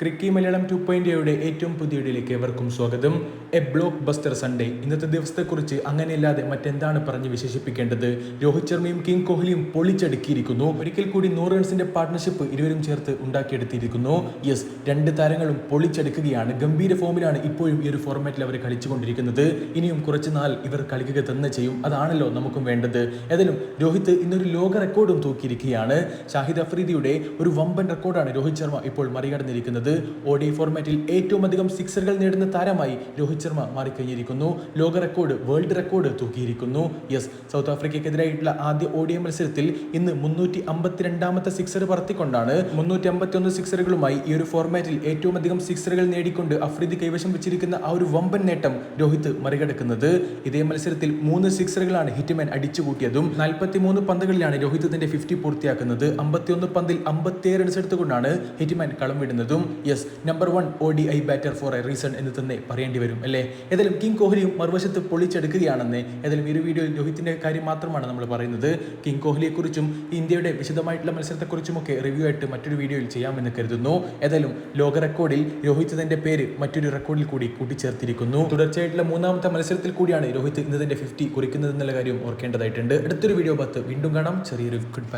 ക്രിക്കി Malayalam two point എയുടെ ഏറ്റവും പുതിയ വീഡിയോയിലേക്ക് ഏവർക്കും സ്വാഗതം. A blockbuster Sunday. ഇന്നത്തെ ദിവസത്തെക്കുറിച്ച് അങ്ങനെയല്ലാതെ മറ്റെന്താണ് പറഞ്ഞ് വിശേഷിപ്പിക്കേണ്ടത്? രോഹിത് ശർമ്മയും കിങ് കോഹ്ലിയും പൊളിച്ചടുക്കിയിരിക്കുന്നു. ഒരിക്കൽ കൂടി നൂറ് റൺസിന്റെ പാർട്ട്ണർഷിപ്പ് ഇരുവരും ചേർത്ത് ഉണ്ടാക്കിയെടുത്തിരിക്കുന്നു. യെസ് രണ്ട് താരങ്ങളും പൊളിച്ചെടുക്കുകയാണ്. ഗംഭീര ഫോമിലാണ് ഇപ്പോഴും ഈ ഒരു ഫോർമാറ്റിൽ അവർ കളിച്ചുകൊണ്ടിരിക്കുന്നത്. ഇനിയും കുറച്ച് നാൾ ഇവർ കളിക്കുക തന്നെ ചെയ്യും. അതാണല്ലോ നമുക്കും വേണ്ടത്. ഏതായാലും രോഹിത് ഇന്നൊരു ലോക റെക്കോർഡും തൂക്കിയിരിക്കുകയാണ്. ഷാഹിദ് അഫ്രീദിയുടെ ഒരു വമ്പൻ റെക്കോർഡാണ് രോഹിത് ശർമ്മ ഇപ്പോൾ മറികടന്നിരിക്കുന്നത്. ഒ ഡി ഫോർമാറ്റിൽ ഏറ്റവും അധികം സിക്സറുകൾ നേടുന്ന താരമായി രോഹിത് ശർമ്മ മാറിക്കഴിഞ്ഞിരിക്കുന്നു. ലോക റെക്കോർഡ് വേൾഡ് റെക്കോർഡ് തൂക്കിയിരിക്കുന്നു. യെസ് സൗത്ത് ആഫ്രിക്കയ്ക്കെതിരായിട്ടുള്ള ആദ്യ ഒ മത്സരത്തിൽ ഇന്ന് മുന്നൂറ്റി അമ്പത്തിരണ്ടാമത്തെ സിക്സർ പറത്തിക്കൊണ്ടാണ് മുന്നൂറ്റി അമ്പത്തി ഒന്ന് സിക്സറുകളുമായി ഈ ഒരു ഫോർമാറ്റിൽ ഏറ്റവും അധികം സിക്സറുകൾ നേടിക്കൊണ്ട് അഫ്രീദി കൈവശം വെച്ചിരിക്കുന്ന ആ ഒരു വമ്പൻ നേട്ടം രോഹിത് മറികടക്കുന്നത്. ഇതേ മത്സരത്തിൽ മൂന്ന് സിക്സറുകളാണ് ഹിറ്റ്മാൻ അടിച്ചുകൂട്ടിയതും നാൽപ്പത്തി മൂന്ന് പന്തുകളിലാണ് രോഹിത് തന്റെ ഫിഫ്റ്റി പൂർത്തിയാക്കുന്നത്. അമ്പത്തിയൊന്ന് പന്തിൽ അമ്പത്തിയേഴ് റൺസ് എടുത്തുകൊണ്ടാണ് ഹിറ്റ്മാൻ കളം വിടുന്നതും. Yes number one O D I batter for a reason എന്ന് തന്നെ പറയേണ്ടി വരും അല്ലേ? ഏതായാലും കിങ് കോഹ്ലിയും മറുവശത്ത് പൊളിച്ചെടുക്കുകയാണെന്ന് ഏതായാലും ഈ വീഡിയോയിൽ രോഹിത്തിന്റെ കാര്യം മാത്രമാണ് നമ്മൾ പറയുന്നത്. കിങ് കോഹ്ലിയെക്കുറിച്ചും ഇന്ത്യയുടെ വിശദമായിട്ടുള്ള മത്സരത്തെക്കുറിച്ചുമൊക്കെ റിവ്യൂ ആയിട്ട് മറ്റൊരു വീഡിയോയിൽ ചെയ്യാമെന്ന് കരുതുന്നു. ഏതായാലും ലോക റെക്കോർഡിൽ രോഹിത് തന്റെ പേര് മറ്റൊരു റെക്കോർഡിൽ കൂടി കൂട്ടിച്ചേർത്തിരിക്കുന്നു. തുടർച്ചയായിട്ടുള്ള മൂന്നാമത്തെ മത്സരത്തിൽ കൂടിയാണ് രോഹിത് ഇന്ന് തന്നെ ഫിഫ്റ്റി കുറിക്കുന്നത് എന്നുള്ള കാര്യം ഓർക്കേണ്ടതായിട്ടുണ്ട്. അടുത്തൊരു വീഡിയോ പത്ത് വീണ്ടും കാണാം. ചെറിയൊരു ഗുഡ് ബൈ